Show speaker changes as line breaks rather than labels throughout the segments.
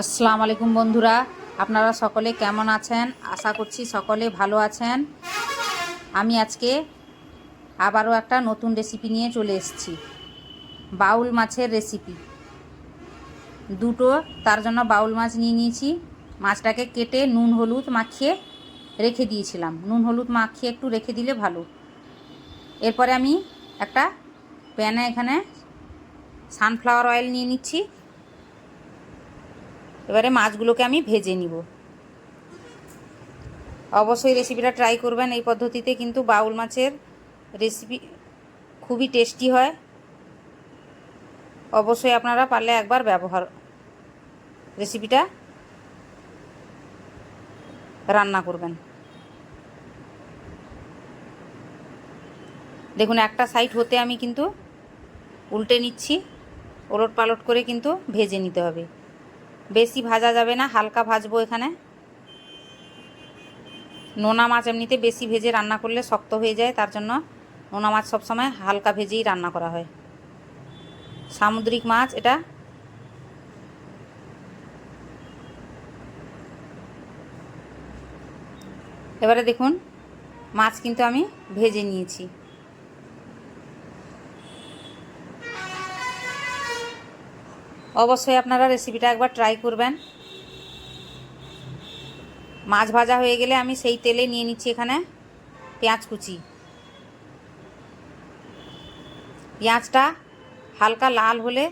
আসসালামু আলাইকুম বন্ধুরা, আপনারা সকলে কেমন আছেন? আশা করছি সকলে ভালো আছেন। আমি আজকে আবারও একটা নতুন রেসিপি নিয়ে চলে এসেছি। বাউল মাছের রেসিপি দুটো, তার জন্য বাউল মাছ নিয়ে নিয়েছি। মাছটাকে কেটে নুন হলুদ মাখিয়ে রেখে দিয়েছিলাম। নুন হলুদ মাখিয়ে একটু রেখে দিলে ভালো। এরপরে আমি একটা প্যানে এখানে সানফ্লাওয়ার অয়েল নিয়ে নিচ্ছি। এবারে মাছগুলোকে আমি ভেজে নিব। অবশ্যই রেসিপিটা ট্রাই করবেন এই পদ্ধতিতে, কিন্তু বাউল মাছের রেসিপি খুবই টেস্টি হয়। অবশ্যই আপনারা পারলে একবার ব্যবহার রেসিপিটা রান্না করবেন। দেখুন, একটা সাইড হতে আমি কিন্তু উল্টে নিচ্ছি। ওলট পালট করে কিন্তু ভেজে নিতে হবে। বেশি ভাজা যাবে না, হালকা ভাজবো এখানে। নোনা মাছ এমনিতে বেশি ভেজে রান্না করলে শক্ত হয়ে যায়, তার জন্য নোনা মাছ সবসময় হালকা ভেজেই রান্না করা হয়। সামুদ্রিক মাছ এটা। এবারে দেখুন, মাছ কিন্তু আমি ভেজে নিয়েছি। অবশ্যই আপনারা রেসিপিটা একবার ট্রাই করবেন। মাছ ভাজা হয়ে গেলে আমি সেই তেলে নিয়ে নিচ্ছি এখানে পেঁয়াজ কুচি। পেঁয়াজটা হালকা লাল হলে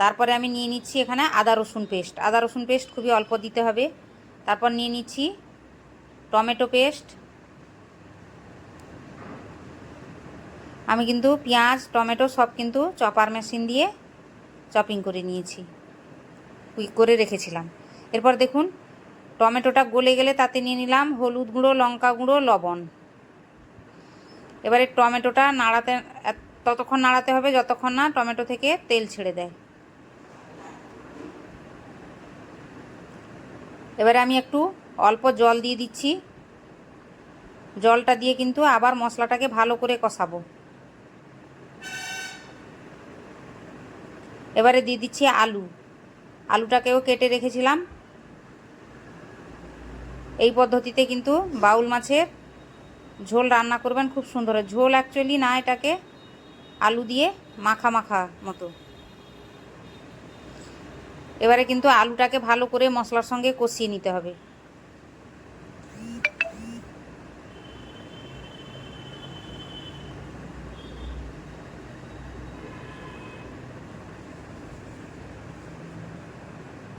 তারপরে আমি নিয়ে নিচ্ছি এখানে আদা রসুন পেস্ট। আদা রসুন পেস্ট খুবই অল্প দিতে হবে। তারপর নিয়ে নিচ্ছি টমেটো পেস্ট। আমি কিন্তু পেঁয়াজ, টমেটো সব কিন্তু চপার মেশিন দিয়ে চপিং করে নিয়েছি। করে রেখেছিলাম। এরপর দেখুন, টমেটোটা গলে গেলে তাতে নিয়ে নিলাম হলুদ গুঁড়ো, লঙ্কা গুঁড়ো, লবণ। এবারে টমেটোটা নাড়াতে ততক্ষণ নাড়াতে হবে যতক্ষণ না টমেটো থেকে তেল ছেড়ে দেয়। এবারে আমি একটু অল্প জল দিয়ে দিচ্ছি। জলটা দিয়ে কিন্তু আবার মশলাটাকে ভালো করে কষাবো। এবারে দিয়ে দিচ্ছি আলু। আলুটাকেও কেটে রেখেছিলাম। এই পদ্ধতিতে কিন্তু বাউল মাছের ঝোল রান্না করবেন, খুব সুন্দর ঝোল অ্যাকচুয়ালি না এটাকে আলু দিয়ে মাখা মাখা মতো। এবারে কিন্তু আলুটাকে ভালো করে মশলার সঙ্গে কষিয়ে নিতে হবে।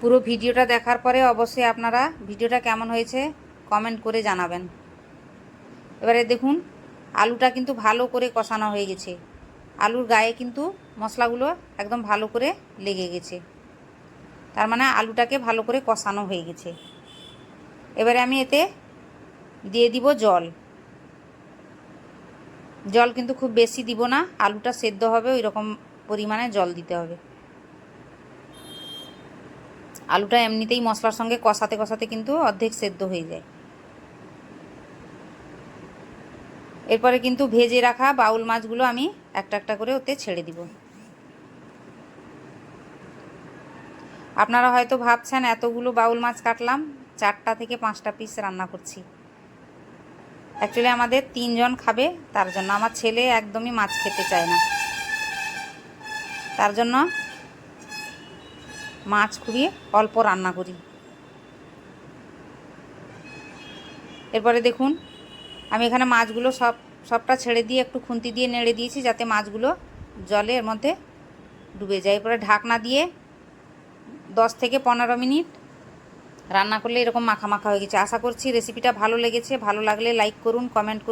পুরো ভিডিওটা দেখার পরে অবশ্যই আপনারা ভিডিওটা কেমন হয়েছে কমেন্ট করে জানাবেন। এবারে দেখুন, আলুটা কিন্তু ভালো করে কষানো হয়ে গেছে। আলুর গায়ে কিন্তু মশলাগুলো একদম ভালো করে লেগে গেছে। তার মানে আলুটাকে ভালো করে কষানো হয়ে গেছে। এবারে আমি এতে দিয়ে দিব জল। জল কিন্তু খুব বেশি দিব না, আলুটা সেদ্ধ হবে ওই রকম পরিমাণে জল দিতে হবে। আলুটা এমনিতেই মশলার সঙ্গে কষাতে কষাতে কিন্তু অর্ধেক সেদ্ধ হয়ে যায়। এরপরে কিন্তু ভেজে রাখা বাউল মাছগুলো আমি একটা একটা করে ওতে ছেড়ে দিব। আপনারা হয়তো ভাবছেন, এতগুলো বাউল মাছ কাটলাম, চারটা থেকে পাঁচটা পিস রান্না করছি। অ্যাকচুয়ালি আমাদের তিনজন খাবে, তার জন্য। আমার ছেলে একদমই মাছ খেতে চায় না। তার জন্য মাছ খুবই অল্প রান্না করি। এরপরে দেখুন, আমি এখানে মাছগুলো সব, সবটা ছেড়ে দিয়ে একটু খুন্তি দিয়ে নেড়ে দিয়েছি যাতে মাছগুলো জলে এর মধ্যে ডুবে যায়। এরপরে ঢাকনা দিয়ে দশ থেকে পনেরো মিনিট রান্না করলে এরকম মাখা মাখা হয়ে গেছে। আশা করছি রেসিপিটা ভালো লেগেছে। ভালো লাগলে লাইক করুন, কমেন্ট করুন।